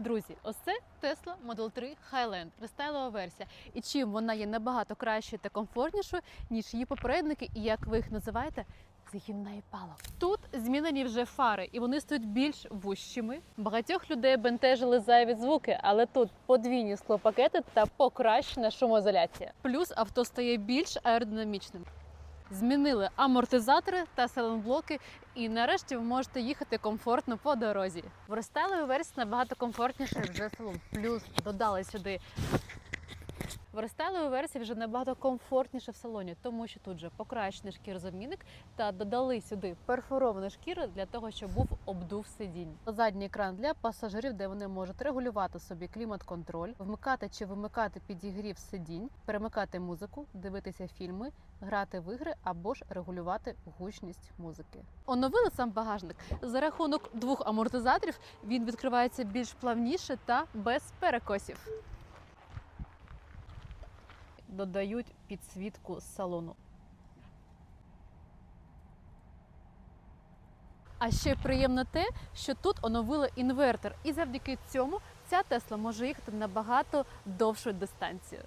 Друзі, ось це Tesla Model 3 Highland, рестайлова версія. І чим вона є набагато кращою та комфортнішою, ніж її попередники, і як ви їх називаєте, згінна і пало. Тут змінені вже фари, і вони стають більш вущими. Багатьох людей бентежили зайві звуки, але тут подвійні склопакети та покращена шумоізоляція. Плюс авто стає більш аеродинамічним. Змінили амортизатори та селенблоки, і нарешті ви можете їхати комфортно по дорозі. В рестайловій версії набагато комфортніше вже салон. Плюс додали сюди. В рестайловій версії вже набагато комфортніше в салоні, тому що тут же покращений шкірозамінник та додали сюди перфоровану шкіру для того, щоб був обдув сидінь. Задній екран для пасажирів, де вони можуть регулювати собі клімат-контроль, вмикати чи вимикати підігрів сидінь, перемикати музику, дивитися фільми, грати в ігри або ж регулювати гучність музики. Оновили сам багажник за рахунок двох амортизаторів. Він відкривається більш плавніше та без перекосів. Додають підсвітку з салону. А ще приємно те, що тут оновили інвертор, і завдяки цьому ця Тесла може їхати набагато довшу дистанцію.